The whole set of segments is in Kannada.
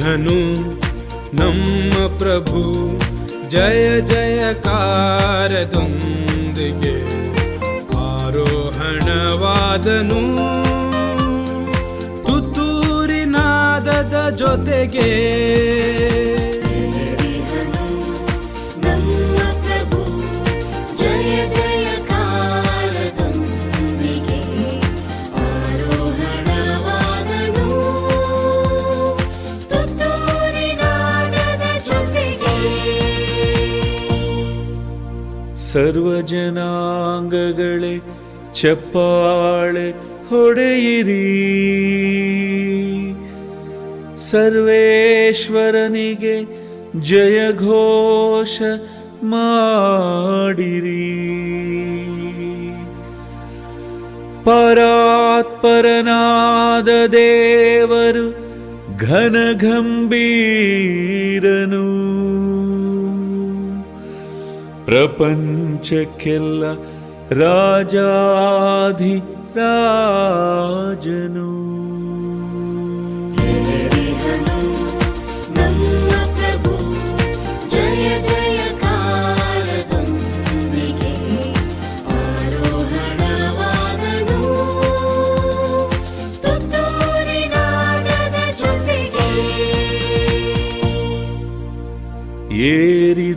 ಧನು ನಮ್ಮ ಪ್ರಭು ಜಯ ಜಯಕಾರದೊಂದಿಗೆ ಆರೋಹಣವಾದನು. ತುತ್ತೂರಿನಾದದ ಜೊತೆಗೆ ಸರ್ವಜನಾಂಗಗಳೇ ಚಪ್ಪಾಳೆ ಹೊಡೆಯಿರಿ. ಸರ್ವೇಶ್ವರನಿಗೆ ಜಯಘೋಷ ಮಾಡಿರಿ. ಪರಾತ್ಪರನಾದ ದೇವರು ಘನಗಂಭೀರನು. प्रपञ्चखिल्ल राजाधिराजनु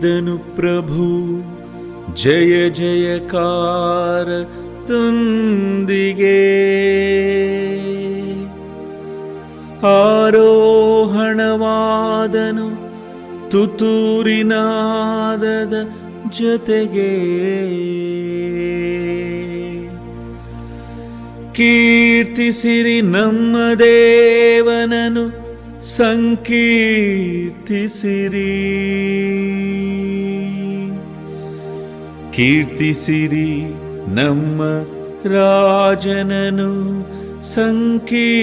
ಏರಿದನು ಪ್ರಭು. ಜಯ ಜಯಕಾರ ತುಂದಿಗೆ. ಆರೋಹಣವಾದನು ತುತೂರಿನಾದದ ಜೊತೆಗೆ. ಕೀರ್ತಿಸಿರಿ ನಮ್ಮ ದೇವನನು ಸಂಕೀರ್ತಿಸಿರಿ. ಕೀರ್ತಿಸಿರಿ ನಮ್ಮ ರಾಜನನು ಸಂಕೀರ್ತಿಸಿರಿ.